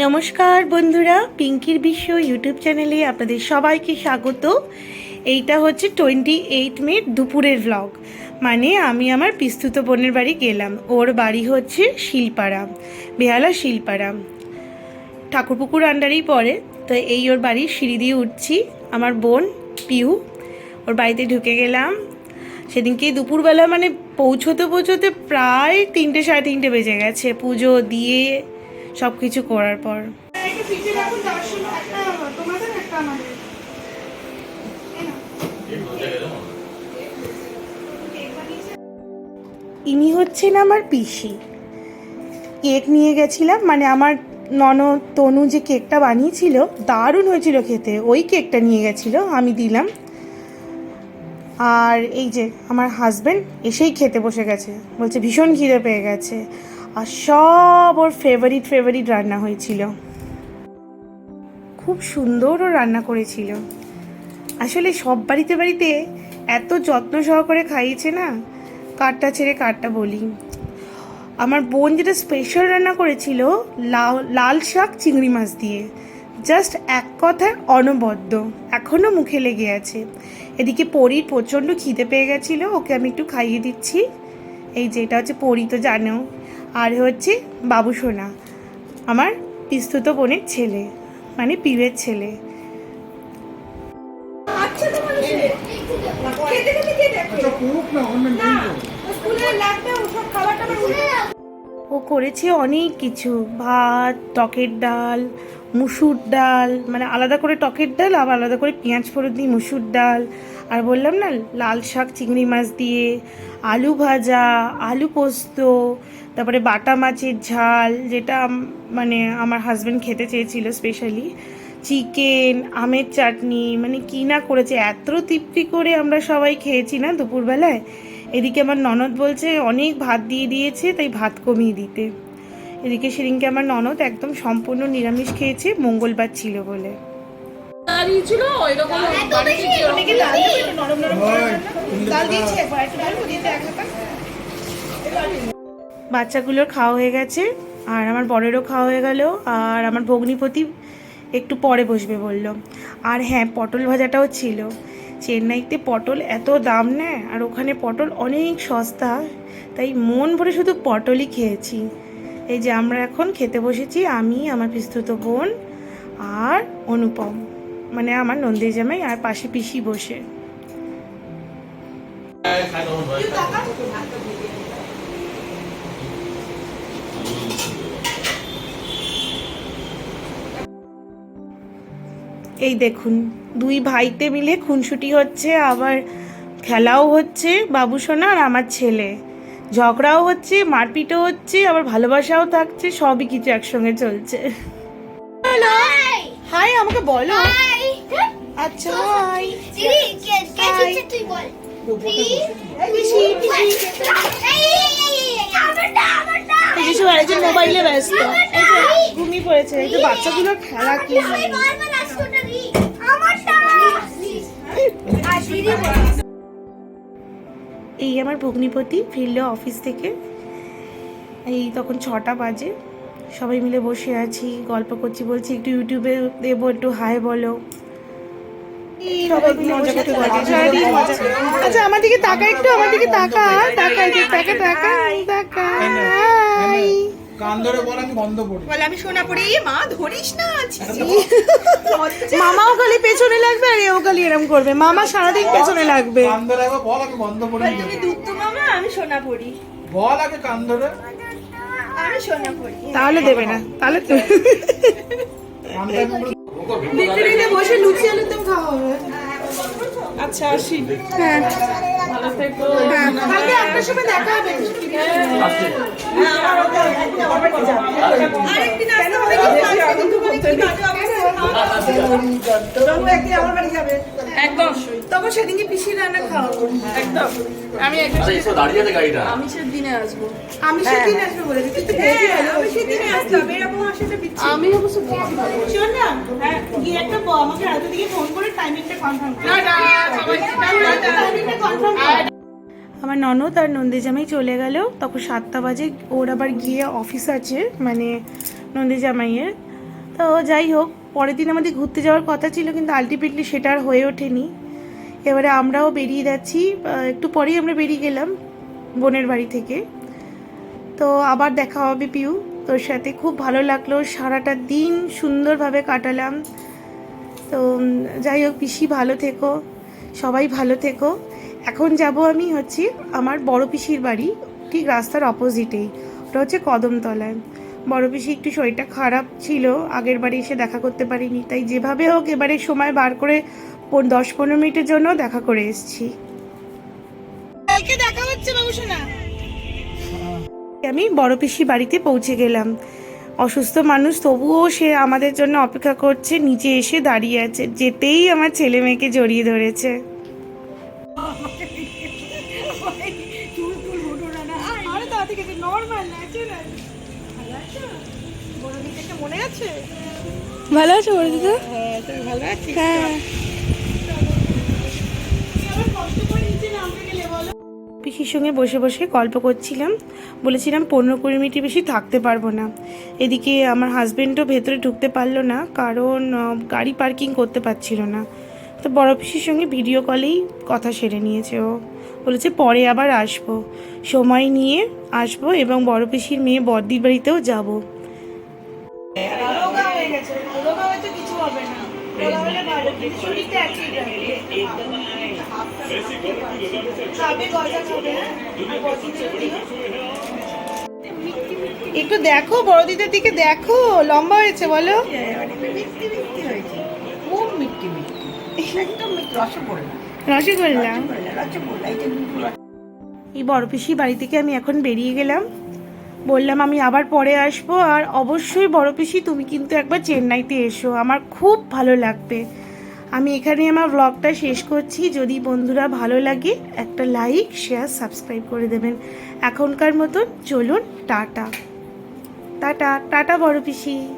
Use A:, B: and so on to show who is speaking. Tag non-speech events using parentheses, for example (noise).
A: নমস্কার বন্ধুরা, পিঙ্কির বিশ্ব ইউটিউব চ্যানেলে আপনাদের সবাইকে স্বাগত। এইটা হচ্ছে টোয়েন্টি এইট মে দুপুরের ভ্লগ মানে আমি আমার পিস্তুত বোনের বাড়ি গেলাম। ওর বাড়ি হচ্ছে শিলপাড়া, বেহালা শিলপাড়া। ঠাকুরপুকুর আন্ডারেই পড়ে। তো এই ওর বাড়ির সিঁড়ি দিয়ে উঠছি। আমার বোন পিউ, ওর বাড়িতে ঢুকে গেলাম। সেদিনকে দুপুরবেলা মানে পৌঁছোতে পৌঁছোতে প্রায় তিনটে, সাড়ে তিনটে বেজে গেছে। পুজো দিয়ে সব কিছু করার পর। ইনি হচ্ছেন আমার পিসি। কেক নিয়ে গেছিলাম মানে আমার ননদ তনু যে কেকটা বানিয়েছিল দারুণ হয়েছিল খেতে। ওই কেকটা নিয়ে গেছিল আমি দিলাম। আর এই যে আমার হাজব্যান্ড এসেই খেতে বসে গেছে। বলছে ভীষণ খিদে পেয়ে গেছে। আর সব ওর ফেভারিট ফেভারিট রান্না হয়েছিল। খুব সুন্দর ও রান্না করেছিল। আসলে সব বাড়িতে বাড়িতে এত যত্ন সহকারে খাইয়েছে না কারটা ছেড়ে কারটা বলি। আমার বোন যেটা স্পেশাল রান্না করেছিল লাল লাল শাক, চিংড়ি মাছ দিয়ে। জাস্ট এক কথায় অনবদ্য এখনও মুখে লেগে আছে। এদিকে পরীর প্রচণ্ড খিদে পেয়ে গেছিল, ওকে আমি একটু খাইয়ে দিচ্ছি। এই যেটা হচ্ছে পরি, তো জানো। আর হচ্ছে বাবু সোনা আমার পিস্তুত বোনের ছেলে মানে পিবের ছেলে।
B: আচ্ছা
C: আচ্ছা
A: ও করেছে অনেক কিছু ভাত টকের ডাল মুসুর ডাল মানে আলাদা করে টকের ডাল আবার আলাদা করে পেঁয়াজ ফোড়ন দিয়ে মুসুর ডাল। আর বললাম না লাল শাক চিংড়ি মাছ দিয়ে আলু ভাজা আলু পোস্ত তারপরে বাটা মাছের ঝাল যেটা মানে আমার হাজব্যান্ড খেতে চেয়েছিল স্পেশালি চিকেন আমের চাটনি মানে কি না করেছে এত তৃপ্তি করে আমরা সবাই খেয়েছি না দুপুরবেলায়। এদিকে আমার ননদ বলছে অনেক ভাত দিয়ে দিয়েছে তাই ভাত কমিয়ে দিতে। এদিকে সেদিনকে আমার ননদ একদম সম্পূর্ণ নিরামিষ খেয়েছে মঙ্গলবার ছিল বলে।
B: নরম নরম
A: বাচ্চাগুলোর খাওয়া হয়ে গেছে, আর আমার বরেরও খাওয়া হয়ে গেল, আর আমার ভগ্নিপতি একটু পরে বসবে বলল। আর হ্যাঁ পটল ভাজাটাও ছিল। চেন্নাইতে পটল এত দাম নেয়, আর ওখানে পটল অনেক সস্তা, তাই মন ভরে শুধু পটলই খেয়েছি। এই যে আমরা এখন খেতে বসেছি, আমি, আমার পিস্তুত বোন আর অনুপম মানে আমার নন্দী জামাই আর পাশে পিসি বসে। এই দেখুন দুই ভাইতে মিলে খুনসুটি হচ্ছে আবার খেলাও হচ্ছে বাবু সোনা আর আমার ছেলে। ঝগড়াও হচ্ছে মারপিটও হচ্ছে আবার ভালোবাসাও থাকছে সবই কিছু একসঙ্গে চলছে। হাই আমাকে বলো। আচ্ছা হাই মোবাইলে ব্যস্ত। ঘুমিয়ে পড়েছে। এই যে বাচ্চাগুলোর খেলা কি এই আমার ভগ্নিপতি ফিরল অফিস থেকে। এই তখন ছটা বাজে। সবাই মিলে বসে আছি গল্প করছি বলছি একটু ইউটিউবে দেবো একটু হাই বলো। আচ্ছা আমার দিকে তাকা একটু আমার দিকে তাকা তাকা তাকা তাকা তাকা।
C: কান ধরে বল আমি গন্ধ পড়ি
B: বলে আমি সোনা পড়ে এ মা ধরিস না (laughs)
A: মামাও খালি পেছনে লাগবে আর এও খালি এরম করবে। মামা সারাদিন পেছনে লাগবে।
C: কান ধরে একবার বল আমি গন্ধ পড়ি
B: আমি দুঃখ মামা আমি সোনা পড়ি
C: বল আগে কান ধরে।
B: আমি সোনা পড়ি
A: তাহলে দেবে না তাহলে তো
C: কান ধরে বলে-
B: দেখতে দেখতে বসে লুচি আলুর দম খাওয়া হবে।
A: আচ্ছা আসি।
B: হ্যাঁ। হ্যাঁ কালকে আপনার সাথে দেখা হবে। আরেকদিন আসতে হবে। কিন্তু
D: একদম।
B: তখন সেদিনকে পিসির রান্না খাওয়াবো
D: একদম। আমি
E: আচ্ছা এসব দাঁড়িয়ে আছে গাড়িটা?
D: আমিষের দিনে আসব।
B: আমি সেদিন আসব বলে দিচ্ছি। তো বেশি ভালো। আমি সেদিনে আসলাম। এরকম আসাটা
D: আমি অবশ্য
A: শোন না হ্যাঁ গিয়ে একটা আমাকে রাতে দিকে ফোন করে টাইমিংটা কনফার্ম করে।
D: টাটা সবাইকে টাটা।
A: টাইমিংটা কনফার্ম আমার ননদ আর নন্দী জামাই চলে গেল। তখন সাতটা বাজে। ওর আবার গিয়ে অফিস আছে মানে নন্দী জামাইয়ের তো যাই হোক পরের দিন আমাদের ঘুরতে যাওয়ার কথা ছিল, কিন্তু আলটিমেটলি সেটা আর হয়ে ওঠেনি। এবারে আমরাও বেরিয়ে যাচ্ছি একটু পরেই আমরা বেরিয়ে গেলাম বোনের বাড়ি থেকে। তো আবার দেখা হবে পিউ, তোর সাথে খুব ভালো লাগল, সারাটা দিন সুন্দরভাবে কাটালাম। তো যাই হোক, পিসি ভালো থেকো, সবাই ভালো থেকো। এখন যাব আমি হচ্ছে আমার বড় পিসির বাড়ি, ঠিক রাস্তার অপোজিটেই ওটা হচ্ছে কদমতলায়। বড় পিসি একটু শরীরটা খারাপ ছিল আগের বাড়ি এসে দেখা করতে পারিনি তাই যেভাবে হোক এবারে সময় বার করে দশ পনেরো মিনিটের জন্য দেখা করে এসেছি
B: দেখা হচ্ছে
A: আমি বড় পিসি বাড়িতে পৌঁছে গেলাম অসুস্থ মানুষ তবুও সে আমাদের জন্য অপেক্ষা করছে নিচে এসে দাঁড়িয়ে আছে যেতেই আমার ছেলে মেয়েকে জড়িয়ে ধরেছে
B: নর্মাল মনে আছে
A: ভালো আছো বড় দিদা?
B: হ্যাঁ তুমি ভালো
A: হ্যাঁ। পিসির সঙ্গে বসে বসে গল্প করছিলাম। বলেছিলাম পনেরো কুড়ি মিনিটের বেশি থাকতে পারব না। এদিকে আমার হাজবেন্ডও ভেতরে ঢুকতে পারল না কারণ গাড়ি পার্কিং করতে পারছিল না। তো বড় পিসির সঙ্গে ভিডিও কলেই কথা সেরে নিয়েছে ও। বলেছে, পরে আবার আসব। সময় নিয়ে আসব এবং বড় পিসির মেয়ে বর্দির বাড়িতেও যাব।
B: না
A: একটু দেখো, বড়দিদের দিকে দেখো, লম্বা হয়েছে, বলো।
B: মিষ্টি মিষ্টি হয়েছে। খুব মিষ্টি মিষ্টি। একদম মিষ্টি। রসগোল্লা
A: রসগোল্লা।
B: রসগোল্লা।
A: এই বড় পিসির বাড়ি থেকে আমি এখন বেরিয়ে গেলাম। বললাম, আমি আবার পরে আসব। আর অবশ্যই বড় পিসি, তুমি কিন্তু একবার চেন্নাইতে এসো। আমার খুব ভালো লাগবে। আমি এখানে আমার ব্লগটা শেষ করছি। যদি বন্ধুরা ভালো লাগে, একটা লাইক শেয়ার সাবস্ক্রাইব করে দেবেন। এখনকার মতন চলুন, টাটা। টাটা টাটা বড় পিসি।